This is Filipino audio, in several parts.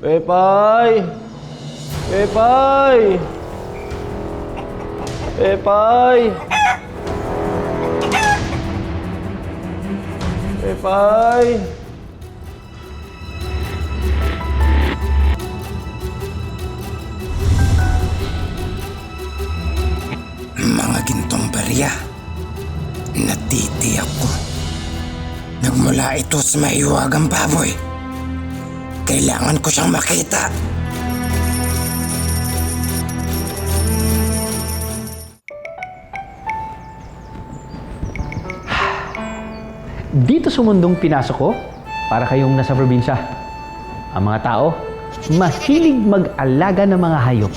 Pepay! Pepay! Pepay! Pepay! Mga gintong barya. Natitiyak ko. Nagmula ito sa maiwagang baboy. Kailangan ko siyang makita. Dito sa mundong pinasok ko, para kayong nasa probinsya. Ang mga tao, mahilig mag-alaga ng mga hayop.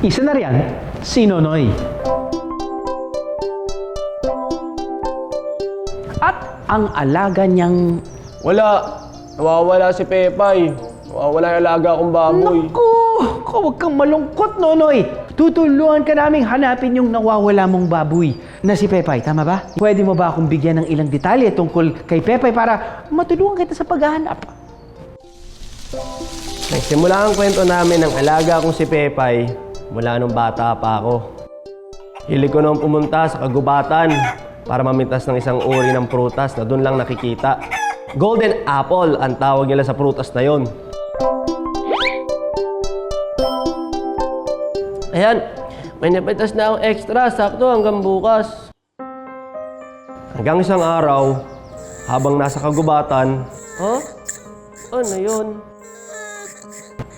Isa na riyan, si Nonoy. Ang alaga niyang Wala! Nawawala si Pepay. Nawawala yung alaga kong baboy. Naku! Huwag kang malungkot, Nonoy! Tutulungan ka naming hanapin yung nawawala mong baboy na si Pepay, tama ba? Pwede mo ba akong bigyan ng ilang detalye tungkol kay Pepay para matulungan kita sa paghahanap? Nagsimula ang kwento namin ng alaga kong si Pepay mula nung bata pa ako. Hilig ko nung pumunta sa kagubatan para mamintas ng isang uri ng prutas na doon lang nakikita. Golden apple ang tawag nila sa prutas na yon. Ayan, may napitas na akong extra, sakto hanggang bukas. Hanggang isang araw, habang nasa kagubatan, huh? Ano yun?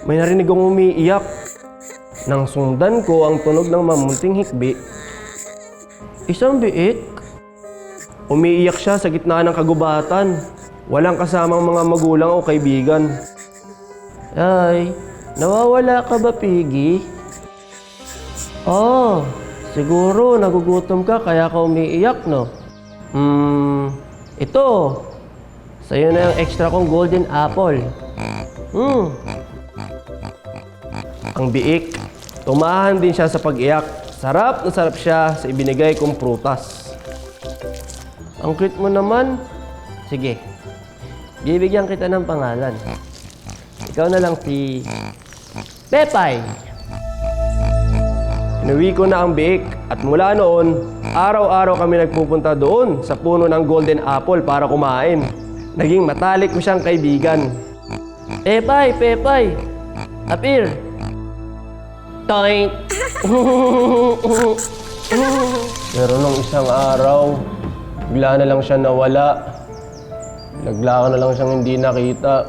May narinig akong umiiyak. Nang sundan ko ang tunog ng mamunting hikbi, isang biik. Umiiyak siya sa gitna ng kagubatan. Walang kasamang mga magulang o kaibigan. Ay, nawawala ka ba, Piggy? Oh, siguro nagugutom ka kaya ka umiiyak, no? Hmm, ito. Sa'yo na yung extra kong golden apple. Hmm, ang biik. Tumahan din siya sa pag-iyak. Sarap na sarap siya sa ibinigay kong prutas. Ang cute mo naman. Sige, bibigyan kita ng pangalan. Ikaw na lang si... Pepay! Inuwi ko na ang biik at mula noon, araw-araw kami nagpupunta doon sa puno ng golden apple para kumain. Naging matalik ko siyang kaibigan. Pepay, Pepay! Apir! Toink! Pero nung isang araw, bigla na lang siya nawala. Nagla na lang siyang hindi nakita.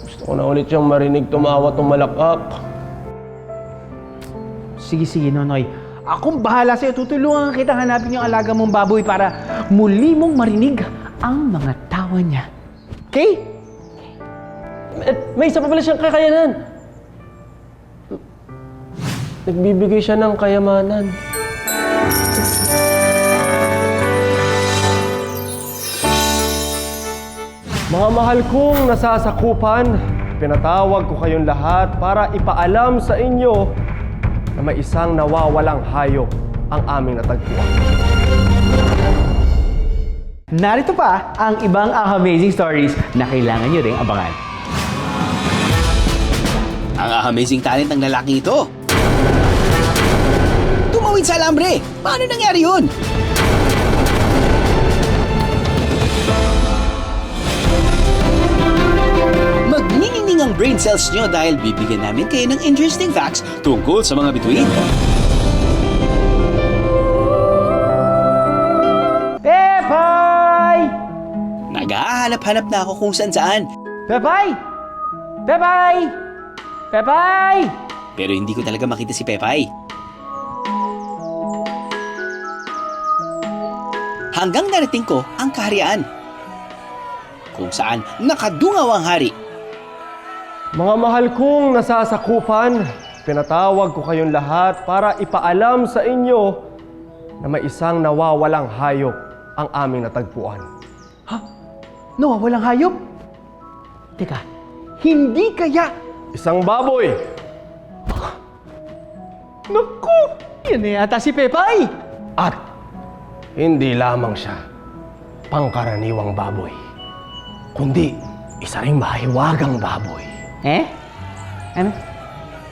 Gusto ko na ulit siyang marinig tumawa tumalakak. Sige, sige, Nonoy. Akong bahala sa'yo. Tutulungan kita hanapin yung alaga mong baboy para muli mong marinig ang mga tawa niya. Okay? Eh, may isa pa pala siyang kakayanan. Nagbibigay siya ng kayamanan. Mga mahal kong nasasakupan, pinatawag ko kayong lahat para ipaalam sa inyo na may isang nawawalang hayop ang aming natagpuan. Narito pa ang ibang ah, amazing stories na kailangan nyo ring abangan. Ang amazing talent ng lalaking ito. Tumawid sa alambre. Paano nangyari yun? Ang brain cells nyo dahil bibigyan namin kayo ng interesting facts tungkol sa mga bituin. Pepay! Naghahanap-hanap na ako kung saan saan. Pepay! Pepay! Pepay! Pero hindi ko talaga makita si Pepay. Hanggang narating ko ang kaharian. Kung saan nakadungaw ang hari. Mga mahal kong nasasakupan, pinatawag ko kayong lahat para ipaalam sa inyo na may isang nawawalang hayop ang aming natagpuan. No, walang hayop? Teka, hindi kaya... Isang baboy! Naku! Yan na yata si Pepay! At hindi lamang siya pangkaraniwang baboy, kundi isa ring mahiwagang baboy. Eh? Ano?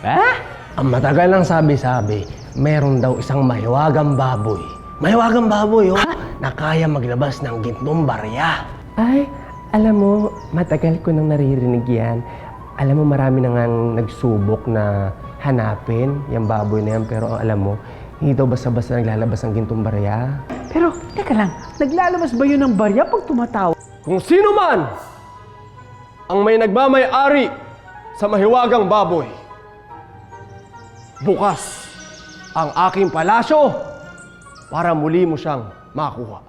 Ah? Ang matagal ng sabi-sabi, meron daw isang mahiwagang baboy. Mahiwagang baboy, oh, na kaya maglabas ng gintong barya. Ay, alam mo, matagal ko nang naririnig yan. Alam mo, marami na nga nagsubok na hanapin yung baboy na yan. Pero ang alam mo, hindi daw basta-basta naglalabas ng gintong barya. Pero, teka lang, naglalabas ba yun ng barya pag tumatawa? Kung sino man ang may nagmamay-ari sa mahiwagang baboy, bukas ang aking palasyo para muli mo siyang makuha.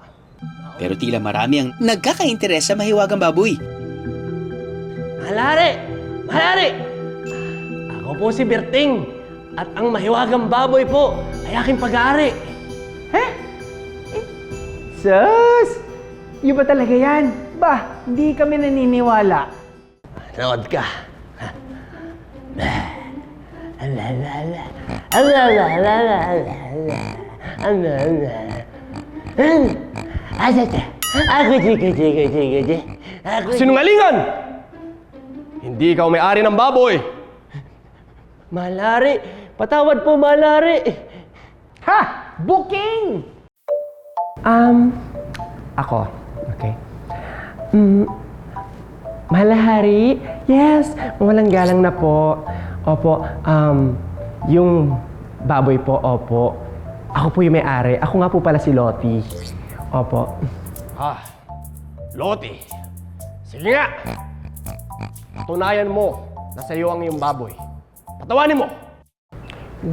Pero tila marami ang nagkakainteres sa mahiwagang baboy. Malari! Malari! Ako po si Berting at ang mahiwagang baboy po ay aking pag-aari. Sus! Yun ba talaga yan? Bah, hindi kami naniniwala. Nood ka. Sinungalingan! Hindi ikaw may-ari ng baboy. Malari! Patawad po, Malari! Ha! Booking! Um, ako. Okay. Mm, Malahari? Yes! Walang galang na po. Opo, um, yung baboy po, opo. Ako po yung may-ari. Ako nga po pala si Lottie. Opo. Ah, Loti. Sige nga. Patunayan mo na sa iyo ang iyong baboy. Patawanin mo.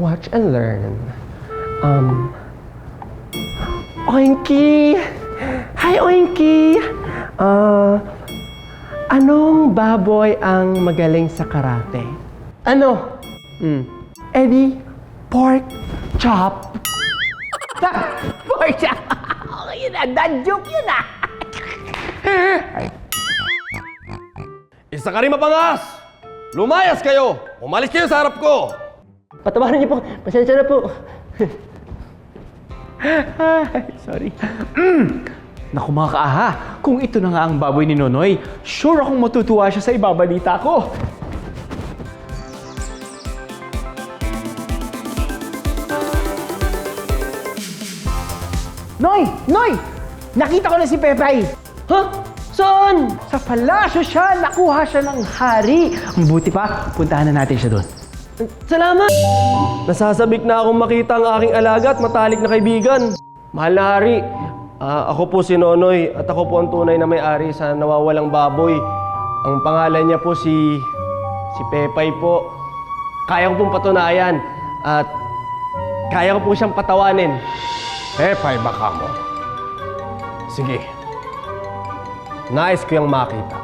Watch and learn. Um, Oinky! Hi, Oinky! Ah, anong baboy ang magaling sa karate? Ano? Hmm. Eddie, pork chop. Boy, siya! Okay yun ah, dad joke yun ah! Isa ka rin mapangas! Lumayas kayo! Umalis kayo sa harap ko! Patawarin niyo po. Pasensya na po. Sorry. Mm. Naku mga kaaha, kung ito na nga ang baboy ni Nonoy, sure akong matutuwa siya sa ibabalita ko. Noy! Noy! Nakita ko na si Pepay! Ha? Saan? Sa palasyo siya, nakuha siya ng hari. Buti pa, puntahan na natin siya doon. Salamat! Nasasabik na akong makita ang aking alaga at matalik na kaibigan. Mahal na hari, ah, ako po si Nonoy at ako po ang tunay na may-ari sa nawawalang baboy. Ang pangalan niya po si... si Pepay po. Kaya ko pong patunayan at kaya ko po siyang patawanin. Pepay baka mo. Sige. Nais ko yung makita.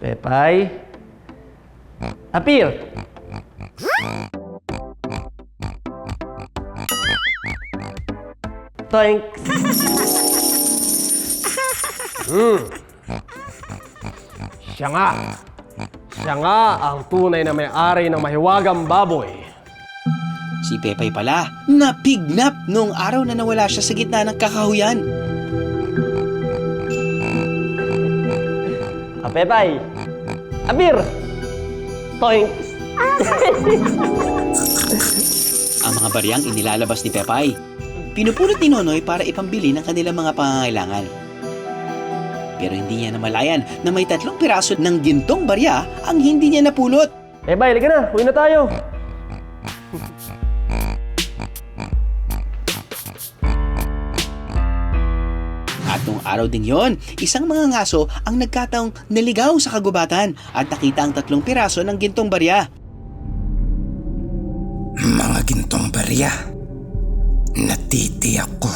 Pepay. Appear! Thanks. Hmm. Siya nga. Siya nga ang tunay na may-ari ng mahiwagang baboy. Si Pepay pala, napignap noong araw na nawala siya sa gitna ng kakahuyan. Apepay! Apir! Toinks! Ang mga baryang inilalabas ni Pepay. Pinupulot ni Nonoy para ipambili ng kanilang mga pangangailangan. Pero hindi niya namalayan na may tatlong piraso ng gintong barya ang hindi niya napulot. Pepay, halika na. Uwi na tayo. At nung araw ding yon, isang mga ngaso ang nagkataong naligaw sa kagubatan at nakita ang tatlong piraso ng gintong barya. Mga gintong barya. Natitiyak ko.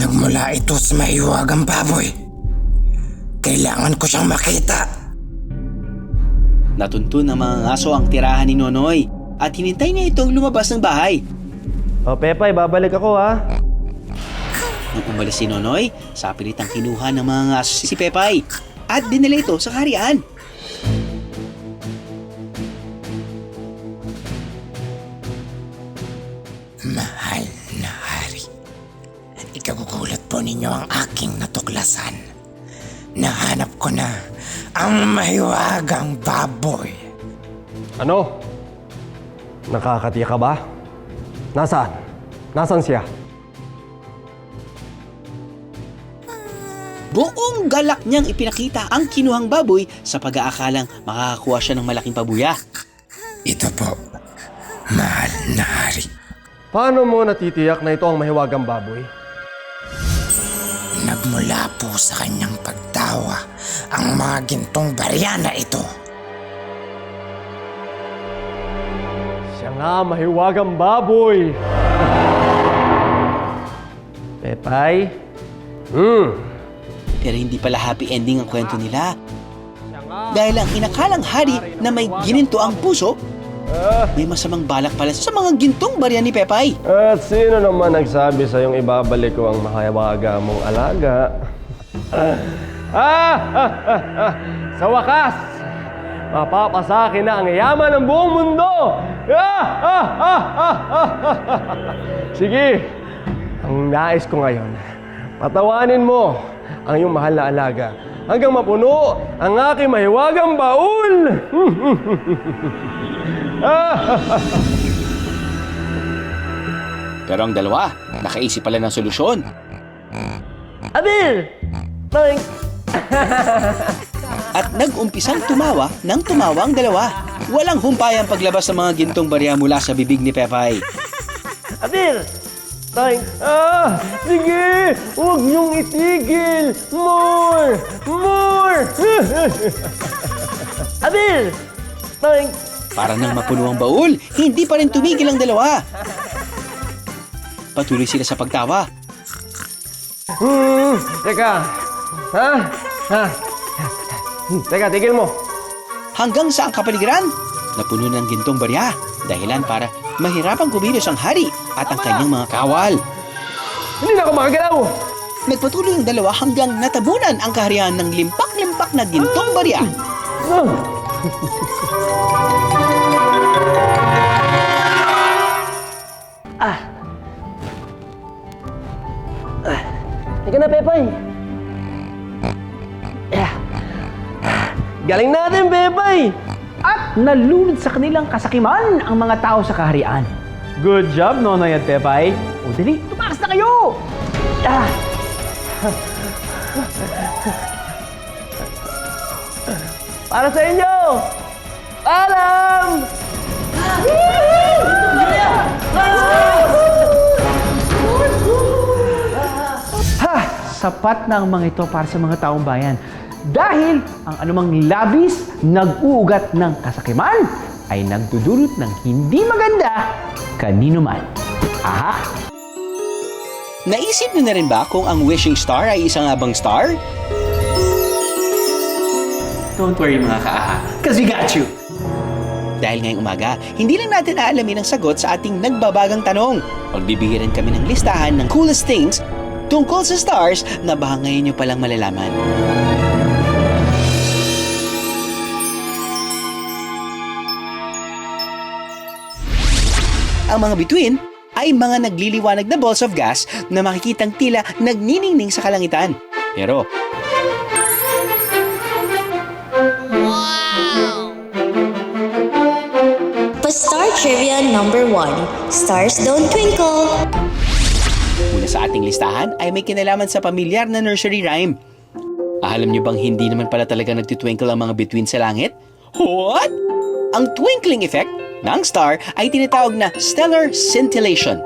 Nagmula ito sa mahiwagang baboy. Kailangan ko siyang makita. Natuntun ng mga ngaso ang tirahan ni Nonoy at hinintay niya itong lumabas ng bahay. O, Pepay, babalik ako ha. Nung umalis si Nonoy, sa pilitang kinuha ng mga ngaso si Pepay at dinala ito sa kaharian. Ninyo ang aking natuklasan. Nahanap ko na ang mahiwagang baboy. Ano? Nakakatiya ka ba? Nasaan? Nasaan siya? Buong galak niyang ipinakita ang kinuhang baboy sa pag-aakalang makakakuha siya ng malaking pabuya. Ito po, mahal na hari. Paano mo natitiyak na ito ang mahiwagang baboy? Nagmula po sa kanyang pagtawa ang mga gintong barya na ito. Siya nga mahiwagang baboy! Pepay? Hmm, Pero hindi pala happy ending ang kwento nila. Dahil ang inakalang hari na may gininto ang puso, may masamang balak pala sa mga gintong barya ni Pepay. At sino naman nagsabi sa yung ibabalik ko ang mahiwaga mong alaga? ah, ah, ah, ah, sa wakas, mapapasakin na ang yaman ng buong mundo! Ah, ah, ah, ah, ah, ah. Sige, ang nais ko ngayon, patawanin mo ang iyong mahal na alaga hanggang mapuno ang aking mahiwagang baul! Pero ang dalawa, nakaisip pala ng solusyon. Abil! Thanks! At nag-umpisang tumawa nang tumawa ang dalawa. Walang humpayang paglabas ng mga gintong barya mula sa bibig ni Pepay. Abil! Thanks! Ah! Sige! Huwag niyong itigil! More! More! Abil! Thanks! Para nang mapuno ang baul, hindi pa rin tumigil ang dalawa. Patuloy sila sa pagtawa. Hmm, teka. Ha? Ha? Hmm, Teka, tigil mo. Hanggang sa ang kapaligiran, napuno ng gintong barya. Dahilan para mahirapang kumilos ang hari at ang kanyang mga kawal. Hindi na ako makagalaw. Nagpatuloy ang dalawa hanggang natabunan ang kaharian ng limpak-limpak na gintong barya. Na, Pepay. Galing natin, Pepay! At nalunod sa kanilang kasakiman ang mga tao sa kaharian. Good job, Nonoy at Pepay. O dali, tumakas na kayo! Ah! Para sa inyo! Alam! Sapat na ang mga ito para sa mga taong bayan. Dahil ang anumang labis nag-uugat ng kasakiman ay nagdudulot ng hindi maganda kanino man. Aha! Naisip niyo na rin ba kung ang wishing star ay isang abang star? Don't worry mga kaaha. Cause we got you! Dahil ngayong umaga, hindi lang natin aalamin ang sagot sa ating nagbabagang tanong. Magbibigay rin kami ng listahan ng coolest things tungkol sa stars na baka ngayon nyo palang malalaman. Ang mga bituin ay mga nagliliwanag na balls of gas na makikitang tila nagniningning sa kalangitan. Pero Pa-Star Trivia number 1. Stars don't twinkle. Sa ating listahan ay may kinalaman sa pamilyar na nursery rhyme. Alam niyo bang hindi naman pala talaga nagtitwinkle ang mga bituin sa langit? What? Ang twinkling effect ng star ay tinatawag na stellar scintillation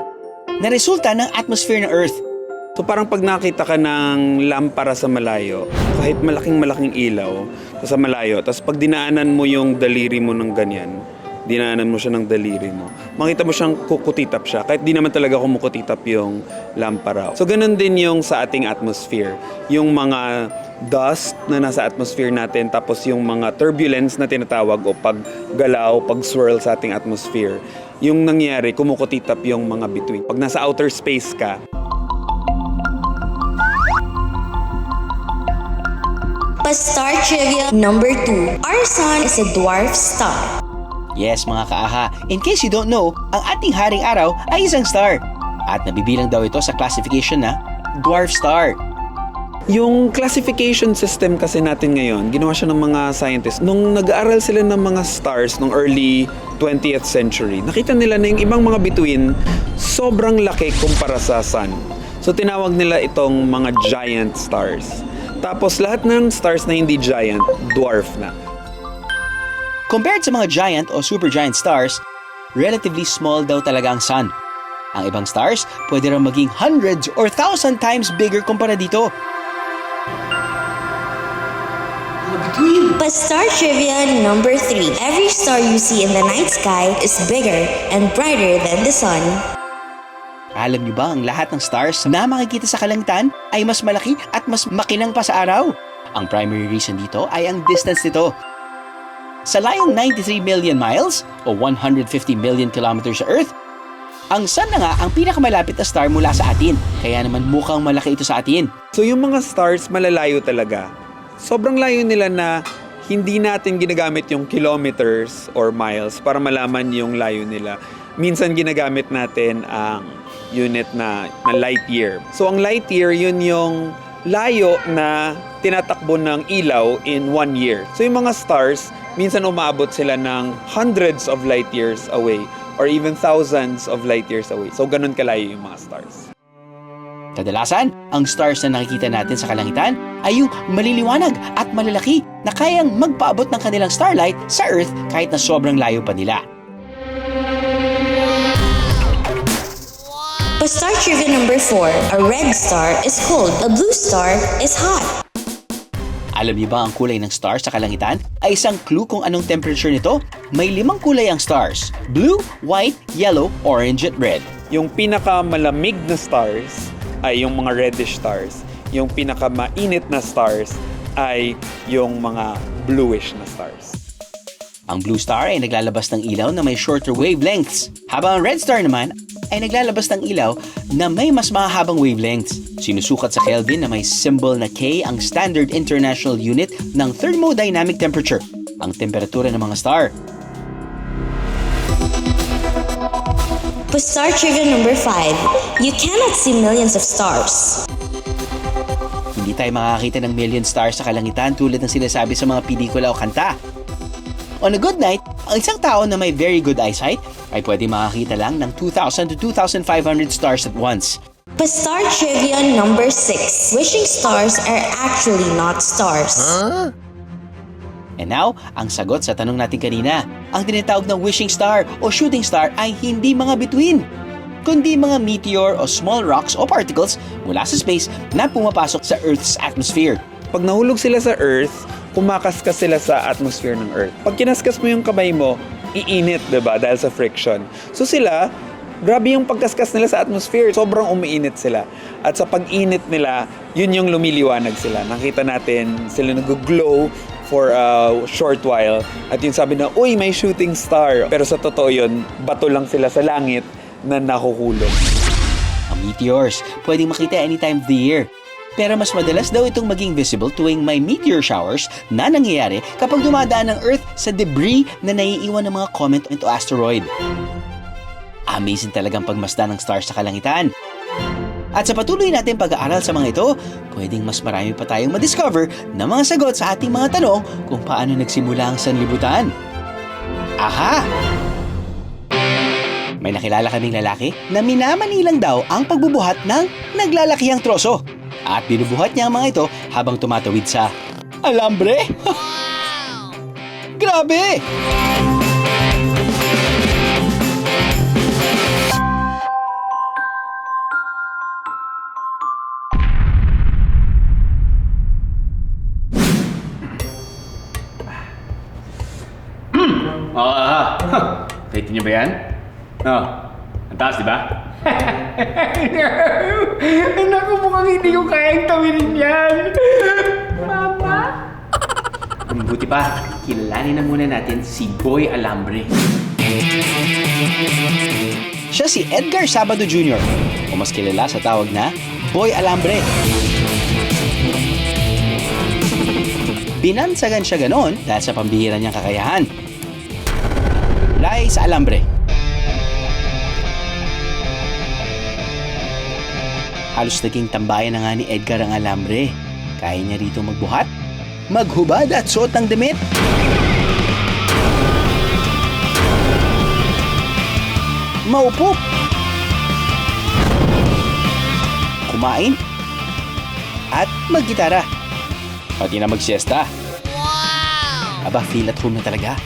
na resulta ng atmosphere ng Earth. So parang pag nakita ka ng lampara sa malayo, kahit malaking malaking ilaw sa malayo, tapos pag dinaanan mo yung daliri mo ng ganyan, dinaanan mo siya ng daliri mo, makita mo siyang kukutitap siya, kahit di naman talaga kumukutitap yung lampara. So ganun din yung sa ating atmosphere. Yung mga dust na nasa atmosphere natin, tapos yung mga turbulence na tinatawag o paggalaw, pag-swirl sa ating atmosphere, yung nangyari, kumukutitap yung mga between. Pag nasa outer space ka, Pa-Star Trivia number 2. Our sun is a dwarf star. Yes mga kaaha, in case you don't know, ang ating haring araw ay isang star. At nabibilang daw ito sa classification na dwarf star. Yung classification system kasi natin ngayon, ginawa siya ng mga scientists. Nung nag-aaral sila ng mga stars nung early 20th century, nakita nila na yung ibang mga bituin sobrang laki kumpara sa sun. So tinawag nila itong mga giant stars. Tapos lahat ng stars na hindi giant, dwarf na. Compared sa mga giant o supergiant stars, relatively small daw talaga ang sun. Ang ibang stars, pwede raw maging hundreds or thousand times bigger kumpara dito. But star trivia number 3. Every star you see in the night sky is bigger and brighter than the sun. Alam niyo ba ang lahat ng stars na makikita sa kalangitan ay mas malaki at mas makinang pa sa araw? Ang primary reason dito ay ang distance nito. Sa layong 93 million miles o 150 million kilometers sa Earth, ang Sun na nga ang pinakamalapit na star mula sa atin. Kaya naman mukhang malaki ito sa atin. So yung mga stars malalayo talaga. Sobrang layo nila na hindi natin ginagamit yung kilometers or miles para malaman yung layo nila. Minsan ginagamit natin ang unit na, na light year. So ang light year, yun yung layo na tinatakbo ng ilaw in one year. So yung mga stars, minsan umabot sila ng hundreds of light years away or even thousands of light years away. So ganun kalayo yung mga stars. Kadalasan, ang stars na nakikita natin sa kalangitan ay yung maliliwanag at malalaki na kayang magpaabot ng kanilang starlight sa Earth kahit na sobrang layo pa nila. But star trivia number 4. A red star is cold. A blue star is hot. Alam niyo ba ang kulay ng stars sa kalangitan ay isang clue kung anong temperature nito? May limang kulay ang stars. Blue, white, yellow, orange at red. Yung pinakamalamig na stars ay yung mga reddish stars. Yung pinakamainit na stars ay yung mga bluish na stars. Ang blue star ay naglalabas ng ilaw na may shorter wavelengths, habang ang red star naman ay naglalabas ng ilaw na may mas mahahabang wavelengths. Sinusukat sa Kelvin na may symbol na K ang standard international unit ng thermodynamic temperature, ang temperatura ng mga star. But star trivia number 5. You cannot see millions of stars. Hindi tayo makakita ng million stars sa kalangitan tulad ng sinasabi sa mga pelikula o kanta. On a good night, ang isang tao na may very good eyesight ay pwede makakita lang ng 2,000 to 2,500 stars at once. But star trivia number 6. Wishing stars are actually not stars. And now, ang sagot sa tanong natin kanina, ang tinatawag na wishing star o shooting star ay hindi mga bituin, kundi mga meteor o small rocks o particles mula sa space na pumapasok sa Earth's atmosphere. Pag nahulog sila sa Earth, kumakaskas sila sa atmosphere ng Earth. Pag kinaskas mo yung kamay mo, iinit, 'di ba? Dahil sa friction. So sila, grabe yung pagkaskas nila sa atmosphere. Sobrang umiinit sila. At sa pag-init nila, yun yung lumiliwanag sila. Nakita natin sila nag-glow for a short while. At yun sabi na, uy, may shooting star. Pero sa totoo yun, bato lang sila sa langit na nakukulong. Ang meteors, pwedeng makita anytime of the year. Pero mas madalas daw itong maging visible tuwing may meteor showers na nangyayari kapag dumadaan ng Earth sa debris na naiiwan ng mga comet o asteroid. Amazing talagang pagmasdan ng stars sa kalangitan. At sa patuloy natin pag-aaral sa mga ito, pwedeng mas marami pa tayong madiscover na mga sagot sa ating mga tanong kung paano nagsimula ang sanlibutan. Aha! May nakilala kaming lalaki na minamanilang daw ang pagbubuhat ng naglalakihang troso. At binubuhat niya ang mga ito habang tumatawid sa alambre. Grabe! Oo, aha. Nakita niyo ba yan? Oo. Ang taas, di ba? Naku, mukhang hindi ko kayang tawinin yan. Mama? Buti pa, kilalanin na muna natin si Boy Alambre. Siya si Edgar Sabado Jr. o mas kilala sa tawag na Boy Alambre. Binansagan siya ganon dahil sa pambihira niyang kakayahan. Lay sa alambre. Halos naging tambayan na nga ni Edgar ang alambre. Kaya niya rito magbuhat, maghubad at suot ng damit. Maupo. Kumain. At maggitara. Pati na magsiesta. Aba, feel at home na talaga.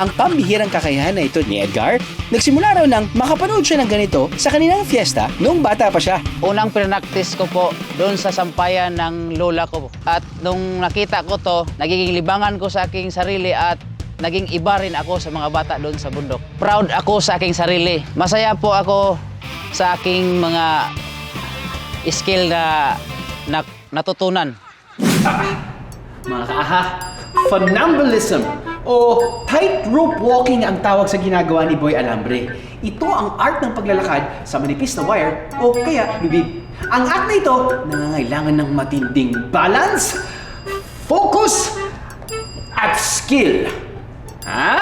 Ang pambihirang kakayahan na ito ni Edgar, nagsimula raw nang makapanood siya ng ganito sa kanilang fiesta noong bata pa siya. Unang pinaktis ko po doon sa sampayan ng lola ko. At nung nakita ko to, nagiging libangan ko sa aking sarili at naging iba rin ako sa mga bata doon sa bundok. Proud ako sa aking sarili. Masaya po ako sa aking mga skill na, na natutunan. Mga kaaha, funambulism o tightrope walking ang tawag sa ginagawa ni Boy Alambre. Ito ang art ng paglalakad sa manipis na wire o kaya bibig. Ang act na ito nangangailangan ng matinding balance, focus, at skill. Ha?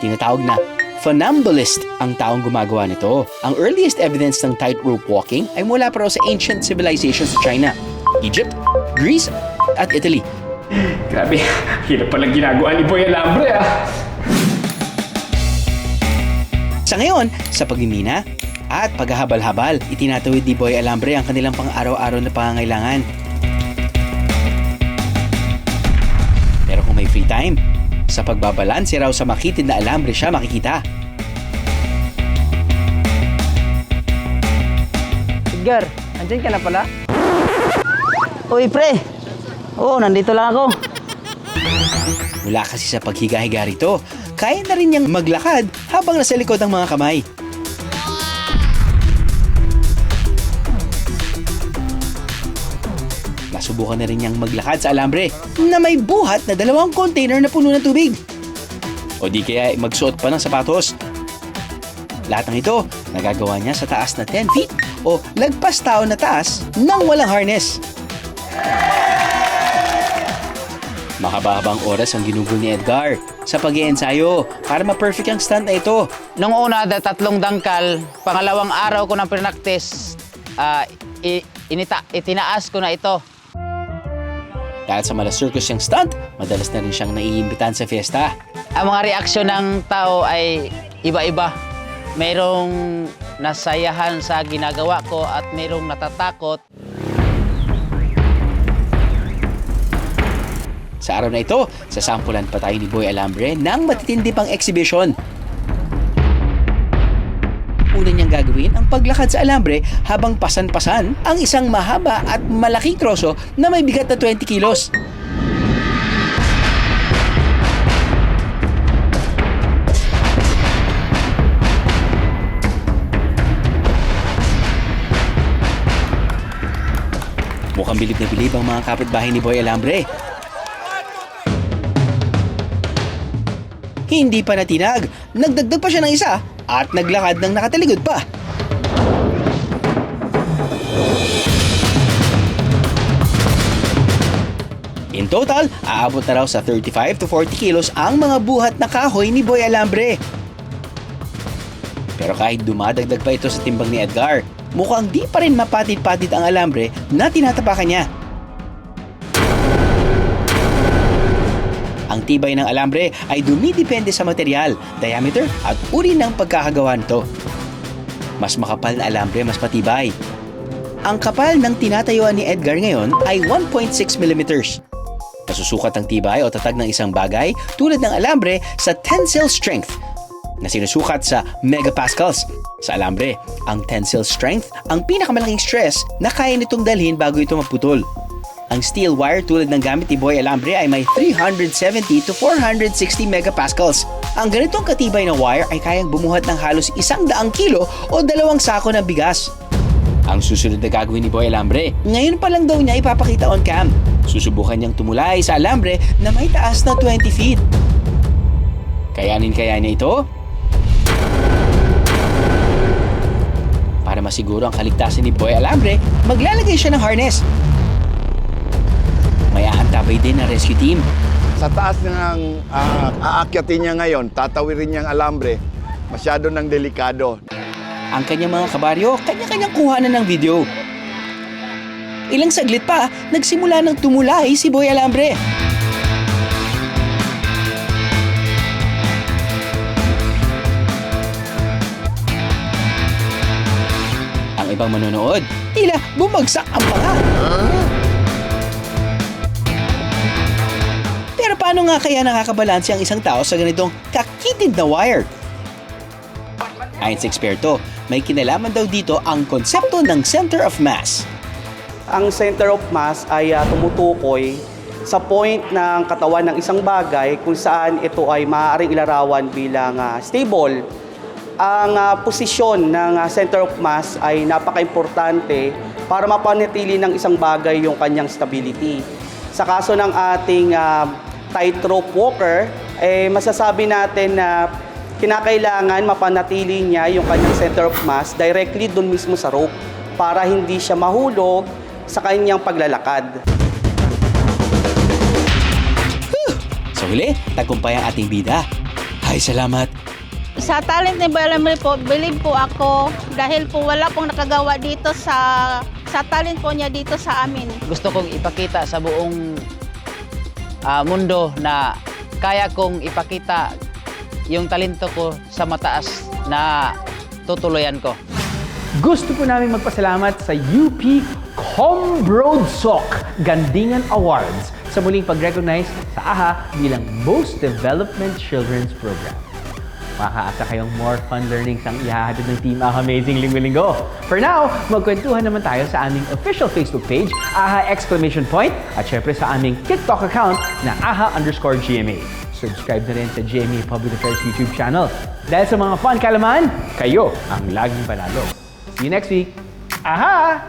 Tinatawag na funambulist ang taong gumagawa nito. Ang earliest evidence ng tightrope walking ay mula pa raw sa ancient civilizations sa China, Egypt, Greece, at Italy. Grabe, hirap palang ginagawa ni Boy Alambre ah. Sa ngayon, sa pagmimina at paghahabal-habal, itinatawid ni Boy Alambre ang kanilang pang-araw-araw na pangangailangan. Pero kung may free time, sa pagbabalanse raw sa makitid na alambre siya makikita. Edgar, andyan ka na pala? Uy, pre! Oo, nandito lang ako. Mula kasi sa paghiga-higa rito, kaya na rin niyang maglakad habang nasa likod ang mga kamay. Nasubukan na rin niyang maglakad sa alambre na may buhat na dalawang container na puno ng tubig. O di kaya magsuot pa ng sapatos. Lahat ng ito, nagagawa niya sa taas na 10 feet o lagpas tao na taas nang walang harness. Mahaba-habang oras ang ginugol ni Edgar sa pag ensayo para ma-perfect ang stunt na ito. Nung una, da tatlong dangkal, pangalawang araw ko nang pinaktis, ah, i- inita, itinaas ko na ito. Dahil sa mala circus yung stunt, madalas na rin siyang naiimbitahan sa fiesta. Ang mga reaksyon ng tao ay iba-iba. Merong nasayahan sa ginagawa ko at merong natatakot. Sa araw na ito, sasampulan pa tayo ni Boy Alambre ng matitindi pang exhibition. Una niyang gagawin ang paglakad sa alambre habang pasan-pasan ang isang mahaba at malaking troso na may bigat na 20 kilos. Mukhang bilib na bilib ang mga kapitbahay ni Boy Alambre. Hindi pa natinag, nagdagdag pa siya ng isa at naglakad ng nakataligod pa. In total, aabot na raw sa 35 to 40 kilos ang mga buhat na kahoy ni Boy Alambre. Pero kahit dumadagdag pa ito sa timbang ni Edgar, mukhang di pa rin mapatid-patid ang alambre na tinatapakan niya. Ang tibay ng alambre ay dumidepende sa material, diameter at uri ng pagkakagawa nito. Mas makapal na alambre, mas matibay. Ang kapal ng tinatayuan ni Edgar ngayon ay 1.6 mm. Nasusukat ang tibay o tatag ng isang bagay tulad ng alambre sa tensile strength na sinusukat sa megapascals. Sa alambre, ang tensile strength ang pinakamalaking stress na kaya nitong dalhin bago ito maputol. Ang steel wire tulad ng gamit ni Boy Alambre ay may 370 to 460 megapascals. Ang ganitong katibay na wire ay kayang bumuhat ng halos isang daang kilo o dalawang sako ng bigas. Ang susunod na gagawin ni Boy Alambre, ngayon pa lang daw niya ipapakita on cam. Susubukan niyang tumulay sa alambre na may taas na 20 feet. Kayanin kaya niya ito? Para masiguro ang kaligtasan ni Boy Alambre, maglalagay siya ng harness. May aantabay din ng rescue team. Sa taas ng uh, aakyatin niya ngayon, tatawirin niyang alambre, masyado ng delikado. Ang kanyang mga kabaryo, kanya-kanyang kuhanan ng video. Ilang saglit pa, nagsimula ng tumulay si Boy Alambre. Ang ibang manonood, tila bumagsak ang panga. Pero paano nga kaya nakakabalanse ang isang tao sa ganitong kakitid na wire? Ayon sa eksperto, may kinalaman daw dito ang konsepto ng center of mass. ang center of mass ay ah, tumutukoy sa point ng katawan ng isang bagay kung saan ito ay maaaring ilarawan bilang ah, stable. Ang ah, posisyon ng ah, center of mass ay napaka-importante para mapanatili ng isang bagay yung kanyang stability. Sa kaso ng ating ah, tightrope walker, eh, masasabi natin na kinakailangan mapanatili niya yung kanyang center of mass directly dun mismo sa rope para hindi siya mahulog sa kanyang paglalakad. Sa huli, tagumpay ang ating bida. Ay, salamat. Sa talent ni Belamri po, believe po ako dahil po wala pong nakagawa dito sa sa talent po niya dito sa amin. Gusto kong ipakita sa buong ah, mundo na kaya kong ipakita yung talento ko sa mataas na tutuluyan ko. Gusto po namin magpasalamat sa UP Combroadsok Gandingan Awards sa muling pag-recognize sa AHA bilang Most Development Children's Program. Makakaasa kayong more fun learnings ang ihahatid ng Team AHA Amazing Linggo-Linggo. For now, magkwentuhan naman tayo sa aming official Facebook page, AHA exclamation point, at syempre sa aming TikTok account na AHA underscore GMA. Subscribe na rin sa GMA Public Affairs YouTube channel. Dahil sa mga fun kalaman, kayo ang laging panalo. See you next week. Aha!